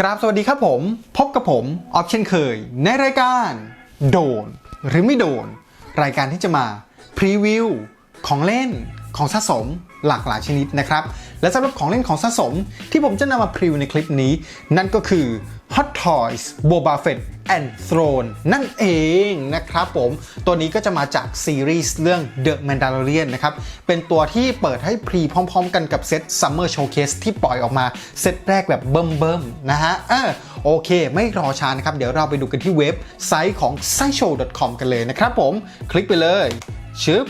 กราบสวัสดีครับผม พบกับผมออฟเช่นเคย ในรายการ โดน หรือไม่โดน รายการที่จะมา พรีวิว ของเล่นของสะสมหลากหลายชนิดนะครับ และสำหรับของเล่นของสะสมที่ผมจะนำมาพรีวิวในคลิปนี้ นั่นก็คือ Hot Toys Boba Fett and Throne นั่นเองนะครับผม ตัวนี้ก็จะมาจากซีรีส์เรื่อง The Mandalorian นะครับ เป็นตัวที่เปิดให้พรีพร้อมๆกันกับเซต Summer Showcase ที่ปล่อยออกมาเซตแรกแบบเบิ่มๆ นะฮะเออโอเค ไม่รอช้านะครับ เดี๋ยวเราไปดูกันที่เว็บไซต์ของ s i s h o w c o m กันเลยนะครับผม คลิกไปเลยชึบ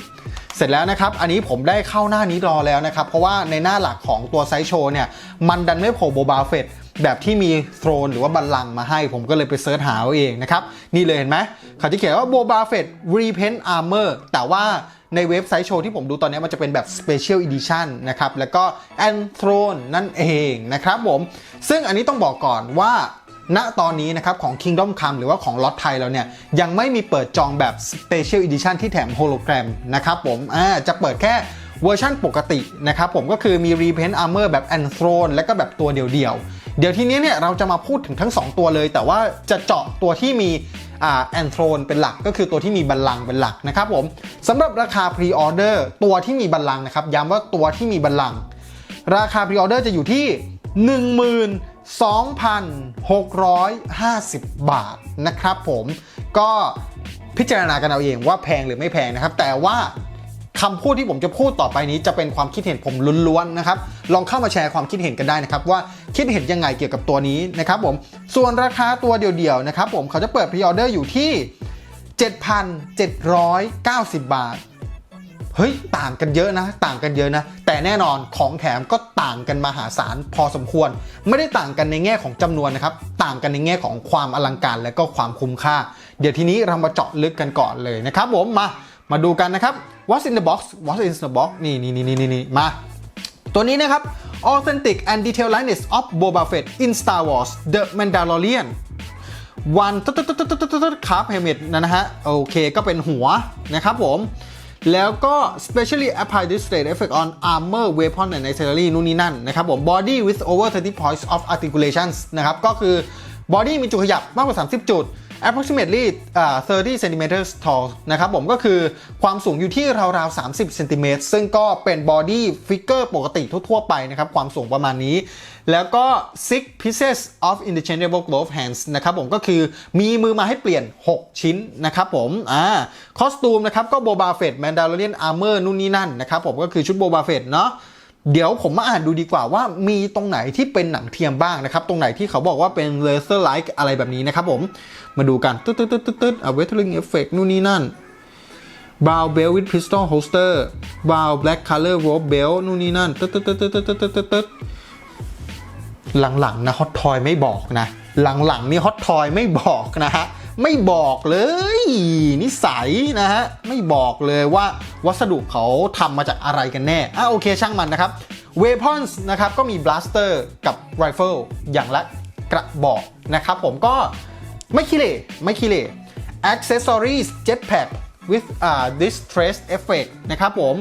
เสร็จแล้วนะครับ อันนี้ผมได้เข้าหน้านี้รอแล้วนะครับ เพราะว่าในหน้าหลักของตัวไซส์โชว์เนี่ย มันดันไม่โผล่โบบาเฟตแบบที่มีโทรนหรือว่าบัลลังก์มาให้ ผมก็เลยไปเซิร์ชหาเอาเองนะครับ นี่เลยเห็นไหมเขาจะเขียนว่าโบบาเฟตรีเพนต์อาร์เมอร์แต่ว่าในเว็บไซต์โชว์ที่ผมดูตอนนี้มันจะเป็นแบบ Special Edition นะครับ แล้วก็ and Throne นั่นเองนะครับผม ซึ่งอันนี้ต้องบอกก่อนว่า ณตอนนี้นะครับของ Kingdom Come หรือว่าของล็อตไทยเราเนี่ยยังไม่มีเปิดจองแบบ Special Edition ที่แถมโฮโลแกรมนะครับผมอ่าจะเปิดแค่เวอร์ชั่นปกตินะครับผมก็คือมี Repaint Armor แบบ a n t h r o n และก็แบบตัวเดียวๆ เดี๋ยวทีนี้เนี่ยเราจะมาพูดถึงทั้ง 2 ตัวเลย แต่ว่าจะเจาะตัวที่มีอ่าแอนโทรนเป็นหลักก็คือตัวที่มีบัลลังเป็นหลักนะครับผมสำหรับราคาพรีออเดอร์ตัวที่มีบัลลังนะครับย้ำว่าตัวที่มีบัลลัง ราคาพรีออเดอร์จะอยู่ที่ 12,650 บาทนะครับผมก็พิจารณากันเอาเองว่าแพงหรือไม่แพงนะครับ แต่ว่าคำพูดที่ผมจะพูดต่อไปนี้จะเป็นความคิดเห็นผมล้วนๆนะครับ ลองเข้ามาแชร์ความคิดเห็นกันได้นะครับ ว่าคิดเห็นยังไงเกี่ยวกับตัวนี้นะครับผมส่วนราคาตัวเดียวๆนะครับผมเขาจะเปิดพรีออเดอร์อยู่ที่ 7,790 บาท เฮ้ยต่างกันเยอะนะ ต่างกันเยอะนะ แต่แน่นอนของแถมก็ต่างกันมหาศาลพอสมควร ไม่ได้ต่างกันในแง่ของจำนวนนะครับ ต่างกันในแง่ของความอลังการและก็ความคุ้มค่า เดี๋ยวทีนี้เรามาเจาะลึกกันก่อนเลยนะครับผมมามาดูกันนะครับ What's in the box What's in the box นี่นี่นี่นี่นี่มา ตัวนี้นะครับ Authentic and Detailed Likeness of Boba Fett in Star Wars The Mandalorian วันตึ๊ดตึ๊ดตึ๊ดตึ๊ดตึ๊ดคาร์บเฮมิดนะฮะโอเคก็เป็นหัวนะครับผม แล้วก็ specially applied display effect on armor weapon and accessory นู่นนี่นั่นนะครับผม body with over 30 points of articulations นะครับ ก็คือ body มีจุดขยับมากกว่า 30 จุด approximately อ่า30 centimeters tall นะครับผมก็คือความสูงอยู่ที่ราวๆ 30 เซนติเมตรซึ่งก็เป็น body figure ปกติทั่วๆไปนะครับ ความสูงประมาณนี้ แล้วก็ six pieces of interchangeable glove hands นะครับผมก็คือมีมือมาให้เปลี่ยน 6 ชิ้นนะครับผมอ่าคอสตูมนะครับก็โบบาเฟตแมนดาร์เลียนอาร์เมอร์นู่นนี่นั่นนะครับผมก็คือชุดโบบาเฟตเนาะเดี๋ยวผมมาอ่านดูดีกว่าว่ามีตรงไหนที่เป็นหนังเทียมบ้างนะครับ ตรงไหนที่เขาบอกว่าเป็นเลเซอร์ไลท์อะไรแบบนี้นะครับผมมาดูกันตึ๊ดตึ๊ดตึ๊ดตึ๊ดเอาเวทลิงเอฟเฟกต์นู่นนี่นั่นบาวเบลวิดพิสตอลโฮสเตอร์บาวแบล็กคัลเลอร์วอลเบลนู่นนี่นั่นตึ๊ดตึ๊ดตึ๊ดตึ๊ดตึ๊ดตึ๊ด หลังๆนะฮอตทอยไม่บอกนะ หลังๆนี่ฮอตทอยไม่บอกนะฮะไม่บอกเลย นิสัยนะฮะไม่บอกเลยว่าวัสดุเขาทำมาจากอะไรกันแน่อะโอเคช่างมันนะครับ weapons นะครับก็มี blaster กับ rifle อย่างละกระบอกนะครับผมก็ไม่ขี้เหร่ไม่ขี้เหร่ accessories jetpack with uh, distress effect นะครับผม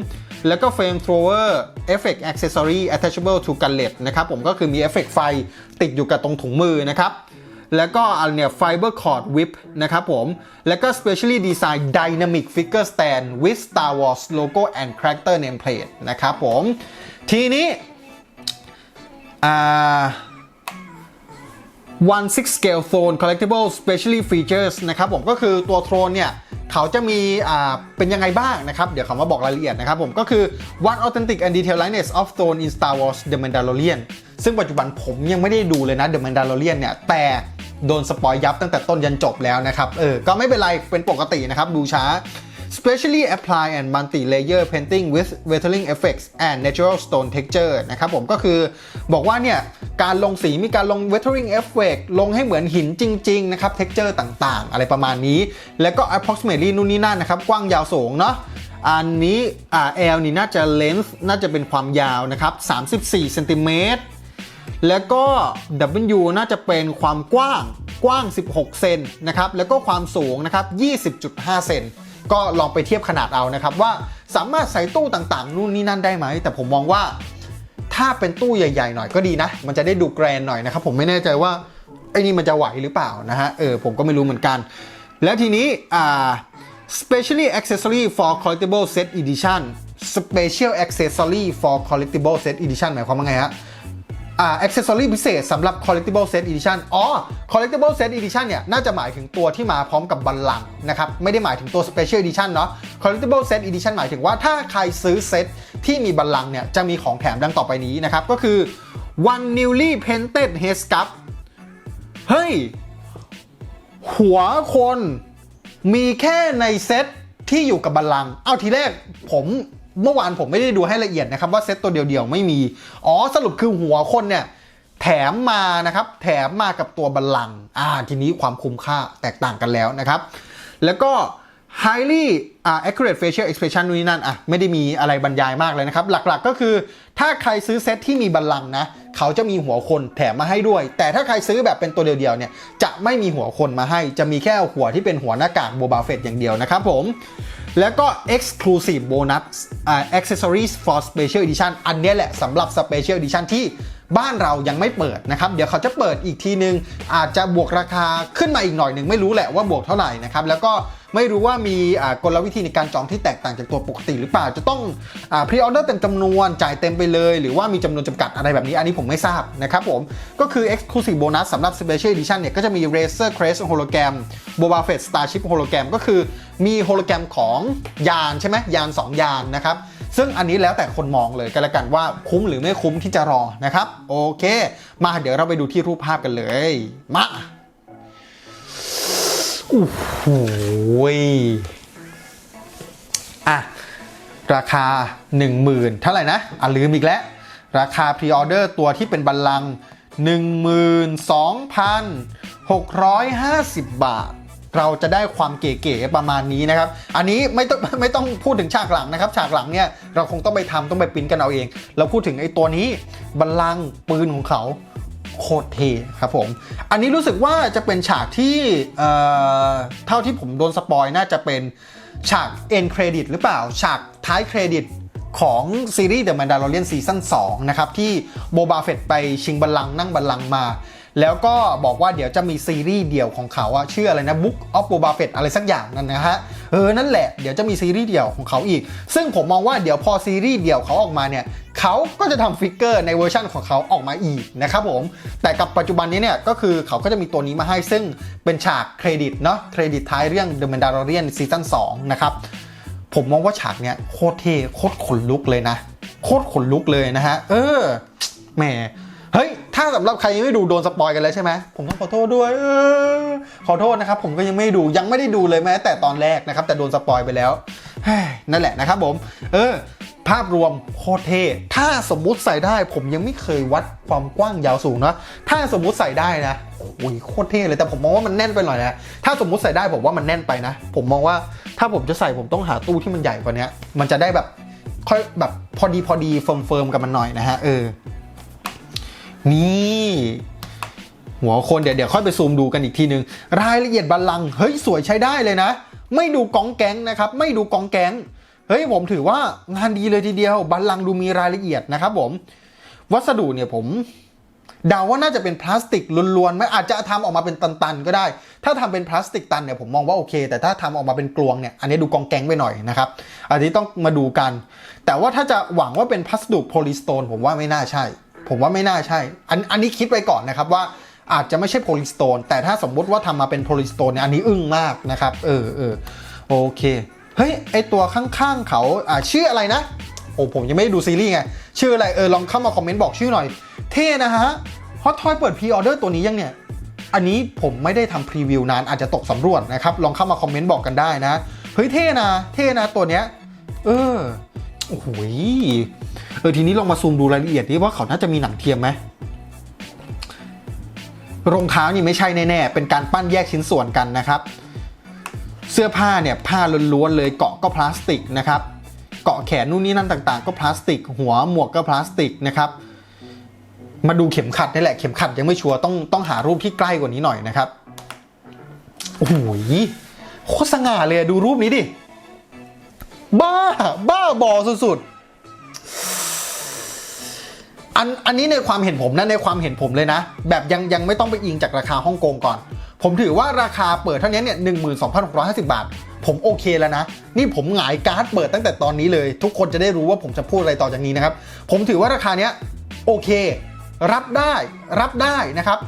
แล้วก็ flame thrower effect accessory attachable to gunlet นะครับผมก็คือมีเอฟเฟกไฟติดอยู่กับตรงถุงมือนะครับแล้วก็อันเนี่ย fiber cord whip นะครับผม แล้วก็ specially designed dynamic figure stand with Star Wars logo and character nameplate นะครับผม ทีนี้อ่า one six scale throne collectible specially features นะครับผมก็คือตัวโทรนเนี่ยเขาจะมีอ่าเป็นยังไงบ้างนะครับ เดี๋ยวเขามาบอกรายละเอียดนะครับผมก็คือ one authentic and detailed likeness of throne in Star Wars The Mandalorian ซึ่งปัจจุบันผมยังไม่ได้ดูเลยนะ The Mandalorian เนี่ยแต่โดนสปอยยับตั้งแต่ต้นยันจบแล้วนะครับ เออ ก็ไม่เป็นไร เป็นปกตินะครับ ดูช้า specially apply and multi-layer painting with weathering effects and natural stone texture นะครับผมก็คือบอกว่าเนี่ยการลงสีมีการลง weathering effect ลงให้เหมือนหินจริงๆนะครับ texture ต่างๆ อะไรประมาณนี้ แล้วก็ approximately นู่นนี่นั่นนะครับ กว้างยาวสูงเนาะอันนี้อ่า L นี่น่าจะ length น่าจะเป็นความยาวนะครับ34เซนติเมตรแล้วก็ W น่าจะเป็นความกว้างกว้าง 16 เซนนะครับ แล้วก็ความสูงนะครับ 20.5 เซน ก็ลองไปเทียบขนาดเอานะครับว่าสามารถใส่ตู้ต่างๆ นู่นนี่นั่นได้ไหม แต่ผมมองว่าถ้าเป็นตู้ใหญ่ๆหน่อยก็ดีนะ มันจะได้ดูแกรนหน่อยนะครับ ผมไม่แน่ใจว่าไอ้นี่มันจะไหวหรือเปล่านะฮะเออผมก็ไม่รู้เหมือนกัน แล้วทีนี้อ่า specially accessory for collectible set edition special accessory for collectible set edition หมายความว่าไงฮะ อ่า accessory พิเศษสำหรับ collectible set edition อ๋อ collectible set edition เนี่ย น่าจะหมายถึงตัวที่มาพร้อมกับบัลลังนะครับ ไม่ได้หมายถึงตัว special edition เนาะ collectible set edition หมายถึงว่าถ้าใครซื้อเซตที่มีบัลลังเนี่ย จะมีของแถมดังต่อไปนี้นะครับ ก็คือ one newly painted head sculpt เฮ้ย หัวคนมีแค่ในเซตที่อยู่กับบัลลัง เอาทีแรกผม เมื่อวานผมไม่ได้ดูให้ละเอียดนะครับว่าเซตตัวเดียวๆไม่มี อ๋อสรุปคือหัวคนเนี่ยแถมมานะครับ แถมมากับตัวบัลลังอ่าทีนี้ความคุ้มค่าแตกต่างกันแล้วนะครับ แล้วก็ highly uh, accurate facial expression นู่นนี่นั่นอะไม่ได้มีอะไรบรรยายมากเลยนะครับ หลักๆก็คือถ้าใครซื้อเซตที่มีบัลลังก์นะ เขาจะมีหัวคนแถมมาให้ด้วย แต่ถ้าใครซื้อแบบเป็นตัวเดียวๆเนี่ยจะไม่มีหัวคนมาให้ จะมีแค่หัวที่เป็นหัวหน้ากากโบบาเฟตอย่างเดียวนะครับผมแล้วก็ exclusive bonus uh, accessories for special edition อันนี้แหละสำหรับ special edition ที่ บ้านเรายังไม่เปิดนะครับ เดี๋ยวเขาจะเปิดอีกทีนึง อาจจะบวกราคาขึ้นมาอีกหน่อยหนึ่งไม่รู้แหละว่าบวกเท่าไหร่นะครับแล้วก็ไม่รู้ว่ามีกลวิธีในการจองที่แตกต่างจากตัวปกติหรือเปล่าจะต้องพรีออเดอร์เต็มจำนวนจ่ายเต็มไปเลย หรือว่ามีจำนวนจำกัดอะไรแบบนี้ อันนี้ผมไม่ทราบนะครับผมก็คือ Exclusive Bonus สำหรับ Special Edition เนี่ยก็จะมี Razer Crest Hologram Boba Fett Starship Hologram ก็คือมีโฮโลแกรมของยานใช่ไหมยาน 2 ยานนะครับ ซึ่งอันนี้แล้วแต่คนมองเลยกันละกันว่าคุ้มหรือไม่คุ้มที่จะรอนะครับ โอเค มาเดี๋ยวเราไปดูที่รูปภาพกันเลย มาโอ้โหอะ ราคา 10,000เท่าไหร่นะอะลืมอีกแล้ว ราคาพรีออเดอร์ตัวที่เป็นบัลลังก์12,650 บาท เราจะได้ความเก๋ๆประมาณนี้นะครับ อันนี้ไม่ต้องไม่ต้องพูดถึงฉากหลังนะครับ ฉากหลังเนี่ยเราคงต้องไปทำต้องไปปิ้นกันเอาเอง เราพูดถึงไอ้ตัวนี้บัลลังก์ปืนของเขาโคตรเท่ครับผม อันนี้รู้สึกว่าจะเป็นฉากที่เอ่อเท่าที่ผมโดนสปอยน่าจะเป็นฉากเอ็นเครดิตหรือเปล่า ฉากท้ายเครดิตของซีรีส์ The Mandalorian ซีซั่น2นะครับ ที่โบบาเฟตไปชิงบัลลังก์นั่งบัลลังก์มา แล้วก็บอกว่าเดี๋ยวจะมีซีรีส์เดี่ยวของเขาอะชื่ออะไรนะ Book of Boba Fett อะไรสักอย่างนั่นนะฮะเออนั่นแหละเดี๋ยวจะมีซีรีส์เดี่ยวของเขาอีก ซึ่งผมมองว่าเดี๋ยวพอซีรีส์เดี่ยวเขาออกมาเนี่ยเขาก็จะทำฟิกเกอร์ในเวอร์ชั่นของเขาออกมาอีกนะครับผม แต่กับปัจจุบันนี้เนี่ยก็คือเขาก็จะมีตัวนี้มาให้ซึ่งเป็นฉากเครดิตเนาะเครดิตท้ายเรื่อง The Mandalorian ซีซั่น2นะครับผมมองว่าฉากเนี้ยโคตรเท่โคตรขนลุกเลยนะ โคตรขนลุกเลยนะฮะ เออแหม เฮ้ย ถ้าสำหรับใครยังไม่ดูโดนสปอยกันแล้วใช่ไหม ผมต้องขอโทษด้วยออขอโทษนะครับ ผมก็ยังไม่ดูยังไม่ได้ดูเลยแม้แต่ตอนแรกนะครับ แต่โดนสปอยไปแล้วนั่นแหละนะครับผม เออ ภาพรวมโคตรเท่ถ้าสมมุติใส่ได้ ผมยังไม่เคยวัดความกว้างยาวสูงเนาะถ้าสมมุติใส่ได้นะโอ้ยโคตรเท่เลยแต่ผมมองว่ามันแน่นไปหน่อยนะถ้าสมมุติใส่ได้ผมว่ามันแน่นไปนะ ผมมองว่าถ้าผมจะใส่ผมต้องหาตู้ที่มันใหญ่กว่านี้มันจะได้แบบค่อยแบบพอดีพอดีเฟิร์มเฟิร์มๆกับมันหน่อยนะฮะเออ นี่หัวคนเดี๋ยวเดี๋ยวค่อยไปซูมดูกันอีกทีนึง รายละเอียดบัลลังเฮ้ยสวยใช้ได้เลยนะ ไม่ดูกองแก๊งนะครับ ไม่ดูกองแก๊งเฮ้ยผมถือว่างานดีเลยทีเดียว บัลลังดูมีรายละเอียดนะครับผม วัสดุเนี่ยผมเดาว่าน่าจะเป็นพลาสติกล้วนๆไม่อาจจะทำออกมาเป็นตันๆก็ได้ ถ้าทำเป็นพลาสติกตันเนี่ยผมมองว่าโอเค แต่ถ้าทำออกมาเป็นกลวงเนี่ยอันนี้ดูกองแกงไปหน่อยนะครับอันนี้ต้องมาดูกัน แต่ว่าถ้าจะหวังว่าเป็นพัสดุโพลีสโตนผมว่าไม่น่าใช่ ผมว่าไม่น่าใช่ อันอันนี้คิดไว้ก่อนนะครับว่าอาจจะไม่ใช่โพลีสโตนแต่ถ้าสมมุติว่าทำมาเป็นโพลีสโตนเนี่ยอันนี้อึ้งมากนะครับ เออเออโอเค เฮ้ย ไอตัวข้างๆเขาอ่าชื่ออะไรนะ โอ้ผมยังไม่ได้ดูซีรีส์ไง ชื่ออะไร เออ ลองเข้ามาคอมเมนต์บอกชื่อหน่อย เท่นะฮะฮอตทอยเปิดพรีออเดอร์ตัวนี้ยังเนี่ย อันนี้ผมไม่ได้ทำพรีวิวนานอาจจะตกสำรวจนะครับ ลองเข้ามาคอมเมนต์บอกกันได้นะ เฮ้ยเท่นะ เท่นะตัวเนี้ย เออ โอ้โหเออทีนี้ลองมาซูมดูรายละเอียดดิว่าเขาน่าจะมีหนังเทียมไหมรองเท้านี่ไม่ใช่แน่ๆ เป็นการปั้นแยกชิ้นส่วนกันนะครับ เสื้อผ้าเนี่ยผ้าล้วนๆเลยเกาะก็พลาสติกนะครับ เกาะแขนนู่นนี่นั่นต่างๆ ก็พลาสติก หัวหมวกก็พลาสติกนะครับ มาดูเข็มขัดนี่แหละเข็มขัดยังไม่ชัวร์ต้องต้องหารูปที่ใกล้กว่านี้หน่อยนะครับ โอ้โหโคตรสง่าเลยดูรูปนี้ดิ บ้า บ้าบอสุดๆ อัน อันนี้ในความเห็นผมนะ ในความเห็นผมเลยนะ แบบยังยังไม่ต้องไปอิงจากราคาฮ่องกงก่อน ผมถือว่าราคาเปิดเท่านี้เนี่ยหนึ่งหมื่นสองพันหกร้อยห้าสิบาท ผมโอเคแล้วนะ นี่ผมหงายการ์ดเปิดตั้งแต่ตอนนี้เลย ทุกคนจะได้รู้ว่าผมจะพูดอะไรต่อจากนี้นะครับ ผมถือว่าราคาเนี้ยโอเค รับได้ รับได้นะครับ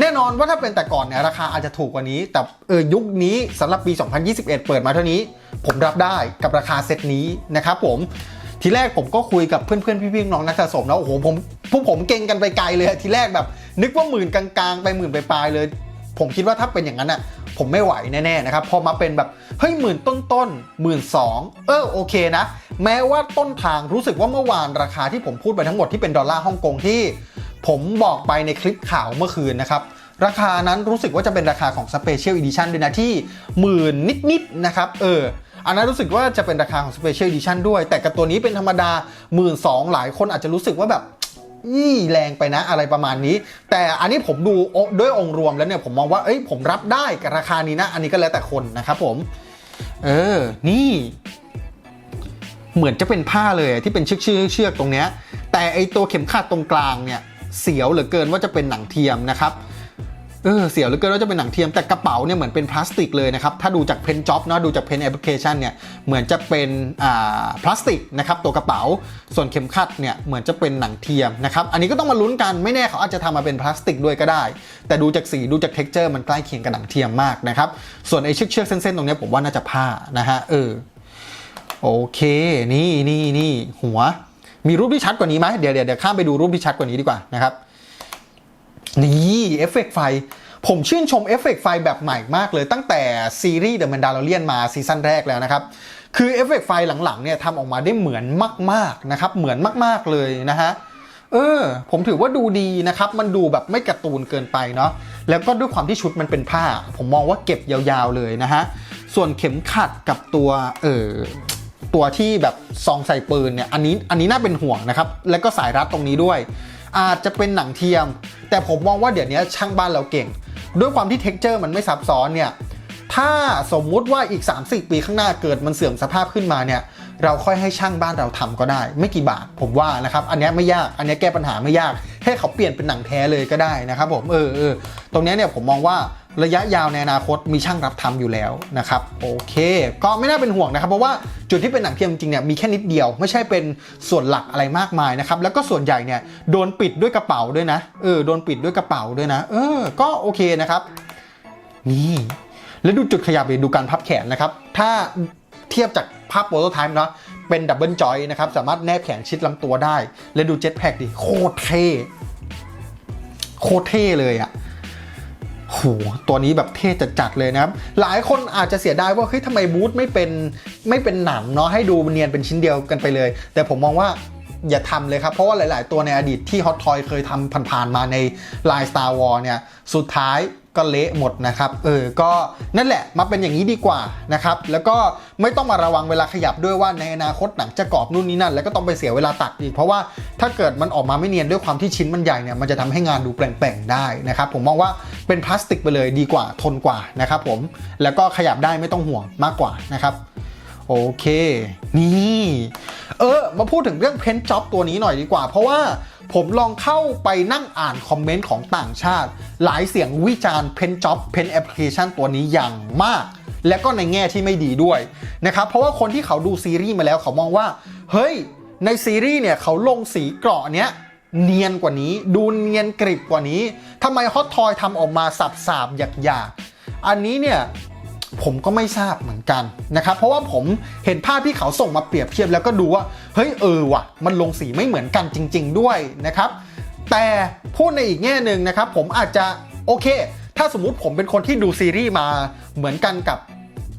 แน่นอนว่าถ้าเป็นแต่ก่อนเนี่ยราคาอาจจะถูกกว่านี้ แต่เออยุคนี้สำหรับปี 2021 เปิดมาเท่านี้ ผมรับได้กับราคาเซตนี้นะครับผมทีแรกผมก็คุยกับเพื่อนๆพี่ๆน้องนักสะสมนะโอ้โหผมพวกผมเก่งกันไปไกลเลยทีแรกแบบ นึกว่าหมื่นกลางๆ ไปหมื่นไปปลายๆเลย ผมคิดว่าถ้าเป็นอย่างนั้นอะผมไม่ไหวแน่ๆนะครับพอมาเป็นแบบเฮ้ยหมื่นต้นๆหมื่นสองเออโอเคนะ แม้ว่าต้นทางรู้สึกว่าเมื่อวานราคาที่ผมพูดไปทั้งหมดที่เป็นดอลลาร์ฮ่องกงที่ ผมบอกไปในคลิปข่าวเมื่อคืนนะครับราคานั้นรู้สึกว่าจะเป็นราคาของ Special Edition ด้วยนะที่หมื่นนิดๆนะครับเอออันนั้นรู้สึกว่าจะเป็นราคาของ Special Edition ด้วย แต่กับตัวนี้เป็นธรรมดา1 2ื่นสองหลายคนอาจจะรู้สึกว่าแบบยี่แรงไปนะอะไรประมาณนี้ แต่อันนี้ผมดูด้วยองค์รวมแล้วเนี่ยผมมองว่าเอ้ยผมรับได้กับราคานี้นะ อันนี้ก็แล้วแต่คนนะครับผม เออ นี่ เหมือนจะเป็นผ้าเลยที่เป็นเชือกเชือกเชือกตรงเนี้ย แต่ไอตัวเข็มขัดตรงกลางเนี่ย เสียวเหลือเกินว่าจะเป็นหนังเทียมนะครับเออเสียวเหลือเกินว่าจะเป็นหนังเทียมแต่กระเป๋าเนี่ยเหมือนเป็นพลาสติกเลยนะครับถ้าดูจากเพนจ็อบเนาะดูจากเพนแอปพลิเคชันเนี่ยเหมือนจะเป็นอ่าพลาสติกนะครับตัวกระเป๋าส่วนเข็มขัดเนี่ยเหมือนจะเป็นหนังเทียมนะครับอันนี้ก็ต้องมาลุ้นกันไม่แน่เขาอาจจะทำมาเป็นพลาสติกด้วยก็ได้ แต่ดูจากสีดูจากเท็กเจอร์มันใกล้เคียงกับหนังเทียมมากนะครับส่วนไอ้เชือกเชือกเส้นๆตรงนี้ผมว่าน่าจะผ้านะฮะเออโอเคนี่นี่นี่หัว มีรูปที่ชัดกว่านี้ไหมเดี๋ยวเดี๋ยวเดี๋ยวข้ามไปดูรูปที่ชัดกว่านี้ดีกว่านะครับนี่เอฟเฟกต์ไฟ ผมชื่นชมเอฟเฟกต์ไฟแบบใหม่มากเลยตั้งแต่ซีรีส์ The Mandalorian มาซีซั่นแรกแล้วนะครับคือเอฟเฟกต์ไฟหลังๆเนี่ยทำออกมาได้เหมือนมากๆนะครับเหมือนมากๆเลยนะฮะเออผมถือว่าดูดีนะครับ มันดูแบบไม่กร์ตูนเกินไปเนาะแล้วก็ด้วยความที่ชุดมันเป็นผ้า ผมมองว่าเก็บยาวๆเลยนะฮะส่วนเข็มขัดกับตัวเออ ตัวที่แบบซองใส่ปืนเนี่ยอันนี้อันนี้น่าเป็นห่วงนะครับ แล้วก็สายรัดตรงนี้ด้วย อาจจะเป็นหนังเทียม แต่ผมมองว่าเดี๋ยวนี้ช่างบ้านเราเก่ง ด้วยความที่เท็กเจอร์มันไม่ซับซ้อนเนี่ยถ้าสมมุติว่าอีก3-4ปีข้างหน้าเกิดมันเสื่อมสภาพขึ้นมาเนี่ยเราค่อยให้ช่างบ้านเราทำก็ได้ ไม่กี่บาทผมว่านะครับอันนี้ไม่ยากอันนี้แก้ปัญหาไม่ยาก ให้เขาเปลี่ยนเป็นหนังแท้เลยก็ได้นะครับผมเออเออตรงนี้เนี่ยผมมองว่า ระยะยาวในอนาคตมีช่างรับทำอยู่แล้วนะครับโอเค ก็ไม่น่าเป็นห่วงนะครับ เพราะว่าจุดที่เป็นหนังเทียมจริงเนี่ยมีแค่นิดเดียว ไม่ใช่เป็นส่วนหลักอะไรมากมายนะครับแล้วก็ส่วนใหญ่เนี่ยโดนปิดด้วยกระเป๋าด้วยนะเออโดนปิดด้วยกระเป๋าด้วยนะ เออ ก็โอเคนะครับนี่แล้วดูจุดขยับดิดูการพับแขนนะครับ ถ้าเทียบจากภาพโปรโตไทป์เนาะเป็นดับเบิลจอยนะครับ สามารถแนบแขนชิดลำตัวได้ แล้วดูเจ็ตแพ็กดิ โคตรเท่ โคตรเท่เลยอะ โหตัวนี้แบบเท่จัดๆเลยนะครับ หลายคนอาจจะเสียดายว่าเฮ้ยทำไมบูธไม่เป็นไม่เป็นหนังเนาะให้ดูเนียนเป็นชิ้นเดียวกันไปเลย แต่ผมมองว่า อย่าทำเลยครับ เพราะว่าหลาย ๆ ตัวในอดีตที่ Hot Toy เคยทำผ่านๆมาใน Line Star War เนี่ยสุดท้ายก็เละหมดนะครับ เออ ก็นั่นแหละ มาเป็นอย่างนี้ดีกว่านะครับ แล้วก็ไม่ต้องมาระวังเวลาขยับด้วยว่าในอนาคตหนังจะกรอบนู่นนี่นั่น แล้วก็ต้องไปเสียเวลาตัดอีก เพราะว่าถ้าเกิดมันออกมาไม่เนียนด้วยความที่ชิ้นมันใหญ่เนี่ย มันจะทำให้งานดูแปลงๆได้นะครับ ผมมองว่าเป็นพลาสติกไปเลยดีกว่า ทนกว่านะครับผม แล้วก็ขยับได้ไม่ต้องห่วงมากกว่านะครับ โอเค นี่ เออ มาพูดถึงเรื่องเพนจ็อบตัวนี้หน่อยดีกว่า เพราะว่าผมลองเข้าไปนั่งอ่านคอมเมนต์ของต่างชาติ หลายเสียงวิจารณ์เพนจ็อบเพนแอปพลิเคชันตัวนี้อย่างมาก และก็ในแง่ที่ไม่ดีด้วยนะครับ เพราะว่าคนที่เขาดูซีรีส์มาแล้วเขามองว่า เฮ้ย ในซีรีส์เนี่ยเขาลงสีเกราะเนี้ยเนียนกว่านี้ ดูเนียนกริบกว่านี้ทำไมฮอตทอยทำออกมาสับๆหยาบๆอันนี้เนี่ย ผมก็ไม่ทราบเหมือนกันนะครับ เพราะว่าผมเห็นภาพที่เขาส่งมาเปรียบเทียบแล้วก็ดูว่า เฮ้ยเออว่ะ มันลงสีไม่เหมือนกันจริง ๆ ด้วยนะครับ แต่พูดในอีกแง่หนึ่งนะครับ ผมอาจจะโอเค ถ้าสมมุติผมเป็นคนที่ดูซีรีส์มาเหมือนกันกับ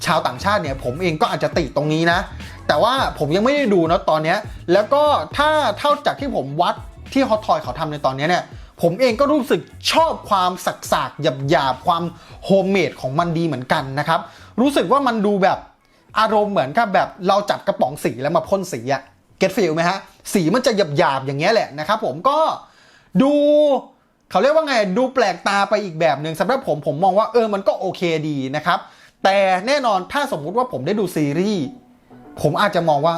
ชาวต่างชาติเนี่ยผมเองก็อาจจะติตรงนี้นะ แต่ว่าผมยังไม่ได้ดูนะตอนนี้ แล้วก็ถ้าเท่าจากที่ผมวัดที่ฮอตทอยเขาทำในตอนนี้เนี่ย ผมเองก็รู้สึกชอบความสักสากหยาบหยาบๆความโฮมเมดของมันดีเหมือนกันนะครับ รู้สึกว่ามันดูแบบอารมณ์เหมือนกับแบบเราจับกระป๋องสีแล้วมาพ่นสีอะเก็ตฟิลไหมฮะ สีมันจะหยาบหยาบๆอย่างเงี้ยแหละนะครับผมก็ดูเขาเรียกว่าไงดูแปลกตาไปอีกแบบหนึ่งสำหรับผมผมมองว่าเออมันก็โอเคดีนะครับ แต่แน่นอนถ้าสมมุติว่าผมได้ดูซีรีส์ผมอาจจะมองว่า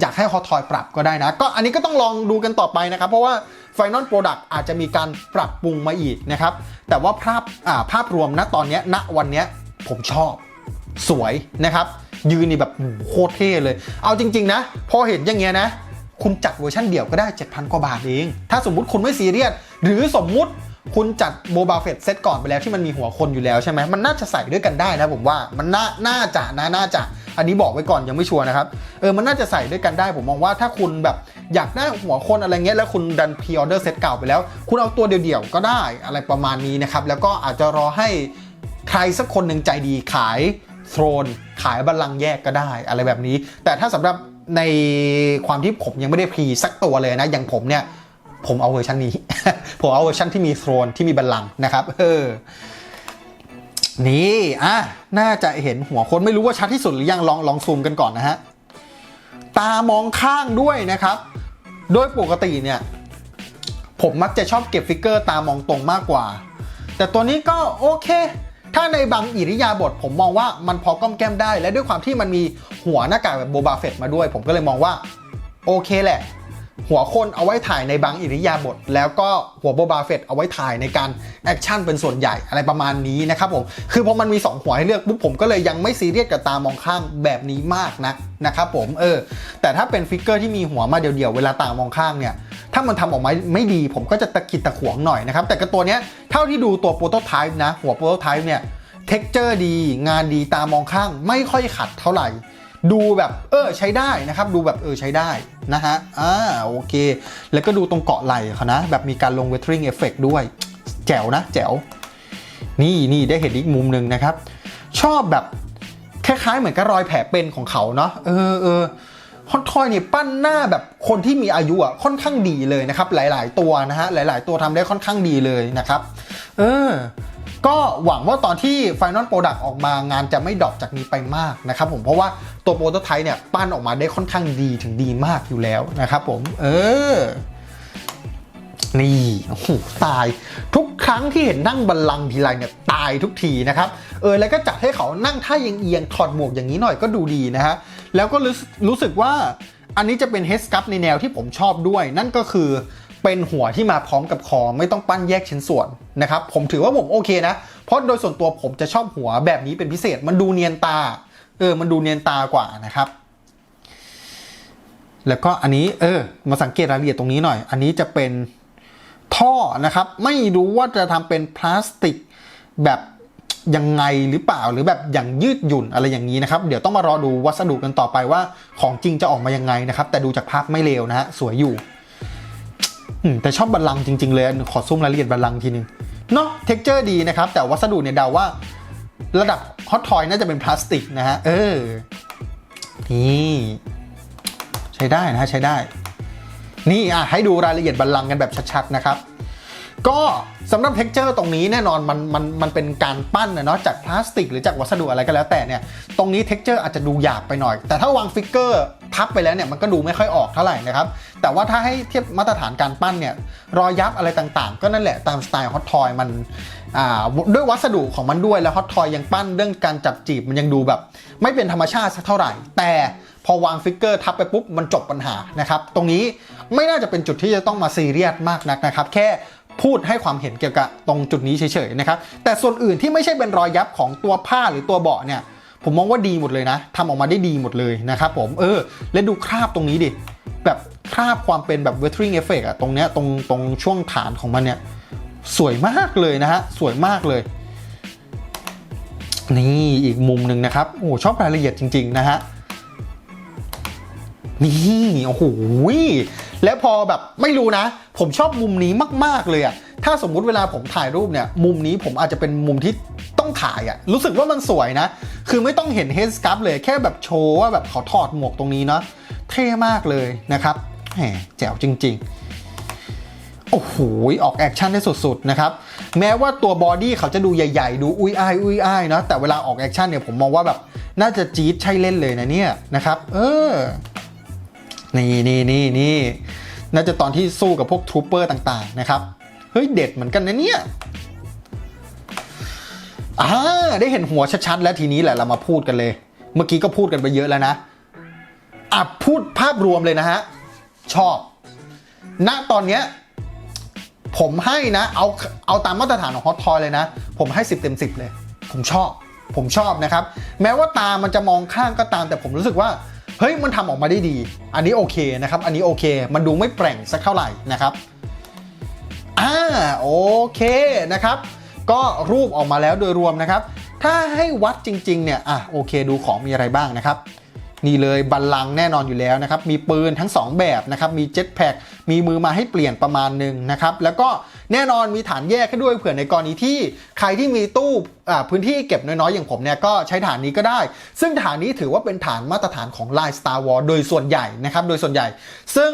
อยากให้ฮอทอยปรับก็ได้นะ ก็อันนี้ก็ต้องลองดูกันต่อไปนะครับ เพราะว่า Final Product อาจจะมีการปรับปรุงมาอีกนะครับ แต่ว่าภาพภาพรวมณตอนนี้ณวันนี้ผมชอบสวยนะครับ ยืนนี่แบบโอ้โหโคตรเท่เลย เอาจริง ๆ นะ พอเห็นอย่างเงี้ยนะ คุณจัดเวอร์ชันเดี่ยวก็ได้ 7,000 กว่าบาทเอง ถ้าสมมุติคุณไม่ซีเรียส หรือสมมุติคุณจัดโมบายเฟตเซตก่อนไปแล้วที่มันมีหัวคนอยู่แล้วใช่ไหมมันน่าจะใส่ด้วยกันได้นะผมว่ามันน่าน่าจะนะน่าจะอันนี้บอกไว้ก่อนยังไม่ชัวร์นะครับเออมันน่าจะใส่ด้วยกันได้ผมมองว่าถ้าคุณแบบอยากได้หัวคนอะไรเงี้ยแล้วคุณดันพรีออเดอร์เซตเก่าไปแล้ว คุณเอาตัวเดี่ยวๆก็ได้อะไรประมาณนี้นะครับแล้วก็อาจจะรอให้ใครสักคนหนึ่งใจดีขายโทรนขายบัลลังก์แยกก็ได้อะไรแบบนี้ แต่ถ้าสำหรับในความที่ผมยังไม่ได้พรีสักตัวเลยนะอย่างผมเนี่ย ผมเอาเวอร์ชันนี้ ผมเอาเวอร์ชันที่มีโทรนที่มีบัลลังก์นะครับ เออ นี่อะน่าจะเห็นหัวคนไม่รู้ว่าชัดที่สุดหรือยังลองลองซูมกันก่อนนะฮะ ตามองข้างด้วยนะครับ โดยปกติเนี่ย ผมมักจะชอบเก็บฟิกเกอร์ตามองตรงมากกว่า แต่ตัวนี้ก็โอเค ถ้าในบางอิริยาบถผมมองว่ามันพอก้อมแก้มได้ และด้วยความที่มันมีหัวหน้ากากแบบโบบาเฟตมาด้วย ผมก็เลยมองว่าโอเคแหละ หัวคนเอาไว้ถ่ายในบางอิริยาบถแล้วก็หัวโบบาเฟตเอาไว้ถ่ายในการแอคชั่นเป็นส่วนใหญ่อะไรประมาณนี้นะครับผมคือพอมันมี 2 หัวให้เลือกปุ๊บผมก็เลยยังไม่ซีเรียสกับตามองข้างแบบนี้มากนะนะครับผมเออแต่ถ้าเป็นฟิกเกอร์ที่มีหัวมาเดียวๆเวลาตามองข้างเนี่ยถ้ามันทำออกมาไม่ดีผมก็จะตะกิดตะขวงหน่อยนะครับแต่กับตัวเนี้ยเท่าที่ดูตัวโปรโตไทป์นะหัวโปรโตไทป์เนี่ยเท็กเจอร์ดี งานดีตามองข้างไม่ค่อยขัดเท่าไหร่ ดูแบบเออใช้ได้นะครับ ดูแบบเออใช้ได้ นะฮะ อ่า โอเค แล้วก็ดูตรงเกาะไหล่เขานะ แบบมีการลง weathering effect ด้วย แจ๋วนะ แจ๋ว นี่นี่ได้เห็นอีกมุมหนึ่งนะครับ ชอบแบบคล้ายๆเหมือนกับรอยแผลเป็นของเขาเนาะ เออเออฮอตทอยเนี่ยปั้นหน้าแบบคนที่มีอายุอะค่อนข้างดีเลยนะครับ หลาย ๆ ตัวนะฮะ หลาย ๆ ตัวทำได้ค่อนข้างดีเลยนะครับ เออ ก็หวังว่าตอนที่ Final Product ออกมางานจะไม่ดรอปจากนี้ไปมากนะครับผมเพราะว่าตัวโปรโตไทป์เนี่ยปั้นออกมาได้ค่อนข้างดีถึงดีมากอยู่แล้วนะครับผม เออ นี่โอ้โหตาย ทุกครั้งที่เห็นนั่งบัลลังก์ทีไรเนี่ยตายทุกทีนะครับ เออ แล้วก็จัดให้เขานั่งท่าเอียงๆถอดหมวกอย่างนี้หน่อยก็ดูดีนะฮะแล้วก็รู้สึกรู้สึกว่าอันนี้จะเป็นเฮสกั p ในแนวที่ผมชอบด้วย นั่นก็คือ เป็นหัวที่มาพร้อมกับคอไม่ต้องปั้นแยกชิ้นส่วนนะครับผมถือว่าผมโอเคนะ เพราะโดยส่วนตัวผมจะชอบหัวแบบนี้เป็นพิเศษมันดูเนียนตาเออมันดูเนียนตากว่านะครับแล้วก็อันนี้เออมาสังเกตรายละเอียดตรงนี้หน่อย อันนี้จะเป็นท่อนะครับ ไม่รู้ว่าจะทำเป็นพลาสติกแบบยังไงหรือเปล่าหรือแบบอย่างยืดหยุ่นอะไรอย่างนี้นะครับ เดี๋ยวต้องมารอดูวัสดุกันต่อไปว่าของจริงจะออกมายังไงนะครับ แต่ดูจากภาพไม่เลวนะฮะสวยอยู่ แต่ชอบบัลลังก์จริง ๆ เลย ขอซูมรายละเอียดบัลลังก์ทีนึงเนาะเท็กเจอร์ดีนะครับ แต่วัสดุเนี่ยเดาว่า ระดับฮอตทอยน่าจะเป็นพลาสติกนะฮะ เออ นี่ ใช้ได้นะฮะ ใช้ได้ นี่อะให้ดูรายละเอียดบัลลังก์กันแบบชัด ๆ นะครับ ก็สำหรับเท็กเจอร์ตรงนี้แน่นอนมันมันมันเป็นการปั้นนะเนาะจากพลาสติกหรือจากวัสดุอะไรก็แล้วแต่เนี่ยตรงนี้เท็กเจอร์อาจจะดูหยาบไปหน่อย แต่ถ้าวางฟิกเกอร์ทับไปแล้วเนี่ยมันก็ดูไม่ค่อยออกเท่าไหร่นะครับ แต่ว่าถ้าให้เทียบมาตรฐานการปั้นเนี่ยรอยยับอะไรต่างๆ ก็นั่นแหละตามสไตล์ฮอตทอยมันด้วยวัสดุของมันด้วยแล้วฮอตทอยยังปั้นเรื่องการจับจีบมันยังดูแบบ ไม่เป็นธรรมชาติสักเท่าไหร่ แต่พอวางฟิกเกอร์ทับไปปุ๊บมันจบปัญหานะครับตรงนี้ไม่น่าจะเป็นจุดที่จะต้องมาซีเรียสมากนักนะครับแค่ พูดให้ความเห็นเกี่ยวกับตรงจุดนี้เฉยๆนะครับ แต่ส่วนอื่นที่ไม่ใช่เป็นรอยยับของตัวผ้าหรือตัวเบาะเนี่ย ผมมองว่าดีหมดเลยนะทำออกมาได้ดีหมดเลยนะครับผม เออ และดูคราบตรงนี้ดิ แบบคราบความเป็นแบบ weathering effect อะตรงเนี้ยตรงตรงช่วงฐานของมันเนี่ย สวยมากเลยนะฮะ สวยมากเลย นี่อีกมุมหนึ่งนะครับ โอ้ชอบรายละเอียดจริง ๆ นะฮะ นี่ โอ้โห แล้วพอแบบไม่รู้นะ ผมชอบมุมนี้มาก ๆ เลยอะถ้าสมมุติเวลาผมถ่ายรูปเนี่ย มุมนี้ผมอาจจะเป็นมุมที่ต้องถ่ายอะรู้สึกว่ามันสวยนะ คือไม่ต้องเห็นเฮดสคัพเลยแค่แบบโชว์ว่าแบบเขาถอดหมวกตรงนี้เนาะเท่มากเลยนะครับแหมแจ๋วจริง ๆโอ้โห ออกแอคชั่นได้สุดๆ นะครับ แม้ว่าตัวบอดี้เขาจะดูใหญ่ๆ ดูอุ้ยอ้ายอุ้ยอ้ายเนาะแต่เวลาออกแอคชั่นเนี่ยผมมองว่าแบบ น่าจะจี๊ดใช่เล่นเลยนะเนี่ยนะครับ เออ นี่นี่นี่นี่น่าจะตอนที่สู้กับพวกทรูเปอร์ต่างๆนะครับ เฮ้ย เด็ดเหมือนกันนะเนี่ยอ่าได้เห็นหัวชัดๆ แล้วทีนี้แหละเรามาพูดกันเลย เมื่อกี้ก็พูดกันไปเยอะแล้วนะอะพูดภาพรวมเลยนะฮะ ชอบ ณตอนเนี้ยผมให้นะ เอาเอาตามมาตรฐานของฮอตทอยเลยนะ ผมให้ 10 เต็ม 10 เลย ผมชอบ ผมชอบนะครับ แม้ว่าตามันจะมองข้างก็ตามแต่ผมรู้สึกว่า เฮ้ยมันทำออกมาได้ดี อันนี้โอเคนะครับ อันนี้โอเค มันดูไม่แปร่งสักเท่าไหร่นะครับอ่าโอเคนะครับ ก็รูปออกมาแล้วโดยรวมนะครับ ถ้าให้วัดจริง ๆ เนี่ยอะโอเค ดูของมีอะไรบ้างนะครับนี่เลยบัลลังแน่นอนอยู่แล้วนะครับ มีปืนทั้ง 2 แบบนะครับ มีเจ็ตแพ็กมีมือมาให้เปลี่ยนประมาณหนึ่งนะครับ แล้วก็ แน่นอนมีฐานแยกให้ด้วยเผื่อในกรณีที่ใครที่มีตู้พื้นที่เก็บน้อยๆอย่างผมเนี่ยก็ใช้ฐานนี้ก็ได้ ซึ่งฐานนี้ถือว่าเป็นฐานมาตรฐานของลาย Star Wars โดยส่วนใหญ่นะครับโดยส่วนใหญ่ ซึ่ง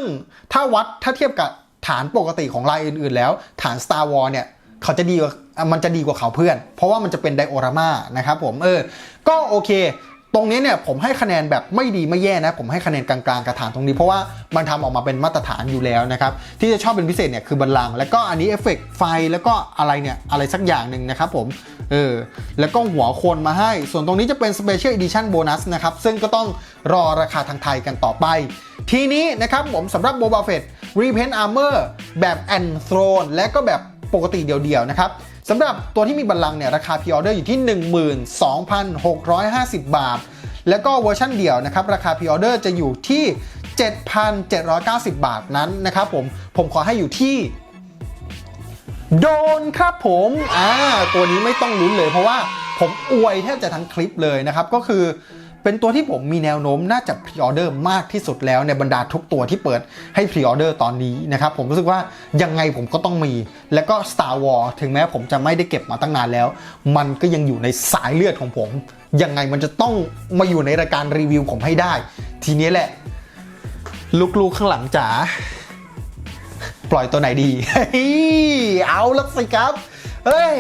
ถ้าวัดถ้าเทียบกับฐานปกติของลายอื่นๆ แล้ว ฐาน Star Wars เนี่ยเขาจะดีกว่ามันจะดีกว่าเขาเพื่อน เพราะว่ามันจะเป็นไดโอรามานะครับผมเออก็โอเค ตรงนี้เนี่ยผมให้คะแนนแบบไม่ดีไม่แย่นะ ผมให้คะแนนกลางๆกับฐานตรงนี้เพราะว่ามันทำออกมาเป็นมาตรฐานอยู่แล้วนะครับ ที่จะชอบเป็นพิเศษเนี่ยคือบัลลัง แล้วก็อันนี้เอฟเฟกต์ไฟแล้วก็อะไรเนี่ยอะไรสักอย่างหนึ่งนะครับผมเออแล้วก็หัวโคนมาให้ ส่วนตรงนี้จะเป็น Special Edition Bonus นะครับ ซึ่งก็ต้องรอราคาทางไทยกันต่อไป ทีนี้นะครับผมสำหรับ Boba Fett Repaint Armor แบบ a n t h r o n e และก็แบบปกติเดียวๆนะครับ สำหรับตัวที่มีบัลลังเนี่ยราคาพ r ออเดอร์อยู่ที่ 12,650 บาท แล้วก็เวอร์ชันเดี่ยวนะครับราคาพ r ออเดอร์จะอยู่ที่ 7,790 บาทนั้นนะครับผมผมขอให้อยู่ที่โดนครับผมอ่าตัวนี้ไม่ต้องลุ้นเลยเพราะว่าผมอวยแทบจะทั้งคลิปเลยนะครับก็คือ เป็นตัวที่ผมมีแนวโน้มน่าจะพรีออเดอร์มากที่สุดแล้วในบรรดาทุกตัวที่เปิดให้พรีออเดอร์ตอนนี้นะครับผมรู้สึกว่ายังไงผมก็ต้องมี แล้วก็ Star Wars ถึงแม้ผมจะไม่ได้เก็บมาตั้งนานแล้ว มันก็ยังอยู่ในสายเลือดของผม ยังไงมันจะต้องมาอยู่ในรายการรีวิวผมให้ได้ ทีนี้แหละ ลูกๆข้างหลังจ๋าปล่อยตัวไหนดีเฮ้ยเอาละสิครับ เฮ้ย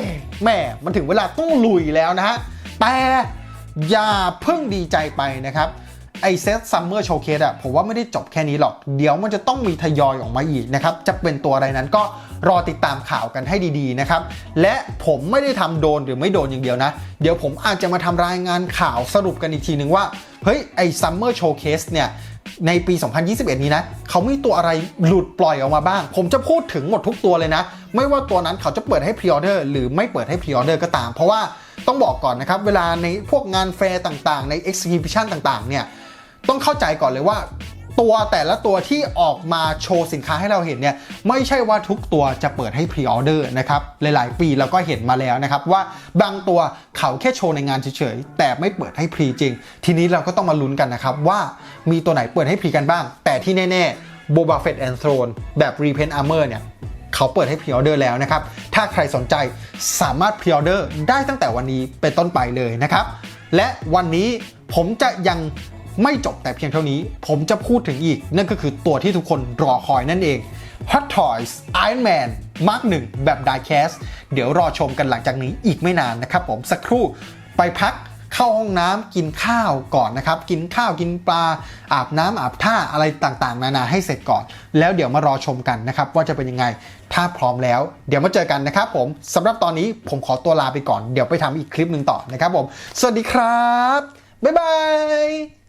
แม่ มันถึงเวลาต้องลุยแล้วนะฮะ แต่ อย่าเพิ่งดีใจไปนะครับไอเซตซัมเมอร์โชว์เคสอะผมว่าไม่ได้จบแค่นี้หรอก เดี๋ยวมันจะต้องมีทยอยออกมาอีกนะครับ จะเป็นตัวอะไรนั้นก็รอติดตามข่าวกันให้ดีๆนะครับ และผมไม่ได้ทำโดนหรือไม่โดนอย่างเดียวนะ เดี๋ยวผมอาจจะมาทำรายงานข่าวสรุปกันอีกทีหนึ่งว่า เฮ้ยไอซัมเมอร์โชว์เคสเนี่ย ในปี 2021 นี้นะ เขามีตัวอะไรหลุดปล่อยออกมาบ้าง ผมจะพูดถึงหมดทุกตัวเลยนะ ไม่ว่าตัวนั้นเขาจะเปิดให้พรีออเดอร์หรือไม่เปิดให้พรีออเดอร์ก็ตาม เพราะว่าต้องบอกก่อนนะครับ เวลาในพวกงานแฟร์ต่างๆ ใน exhibition ต่างๆ เนี่ย ต้องเข้าใจก่อนเลยว่า ตัวแต่ละตัวที่ออกมาโชว์สินค้าให้เราเห็นเนี่ยไม่ใช่ว่าทุกตัวจะเปิดให้พรีออเดอร์นะครับหลายๆ ปีเราก็เห็นมาแล้วนะครับว่าบางตัวเขาแค่โชว์ในงานเฉยๆแต่ไม่เปิดให้พรีจริง ทีนี้เราก็ต้องมาลุ้นกันนะครับว่ามีตัวไหนเปิดให้พรีกันบ้าง แต่ที่แน่ๆ Boba Fett and Throne แบบ Repaint Armor เนี่ยเขาเปิดให้พรีออเดอร์แล้วนะครับ ถ้าใครสนใจสามารถพรีออเดอร์ได้ตั้งแต่วันนี้เป็นต้นไปเลยนะครับ และวันนี้ผมจะยัง ไม่จบแต่เพียงเท่านี้ ผมจะพูดถึงอีก นั่นก็คือตัวที่ทุกคนรอคอยนั่นเอง Hot Toys Iron Man Mark 1 แบบ Diecast เดี๋ยวรอชมกันหลังจากนี้อีกไม่นานนะครับผมสักครู่ไปพักเข้าห้องน้ำกินข้าวก่อนนะครับ กินข้าวกินปลา อาบน้ำอาบท่าอะไรต่างๆ นานาให้เสร็จก่อน แล้วเดี๋ยวมารอชมกันนะครับ ว่าจะเป็นยังไง ถ้าพร้อมแล้ว เดี๋ยวมาเจอกันนะครับผมสำหรับตอนนี้ผมขอตัวลาไปก่อน เดี๋ยวไปทำอีกคลิปหนึ่งต่อนะครับผม สวัสดีครับ บ๊ายบาย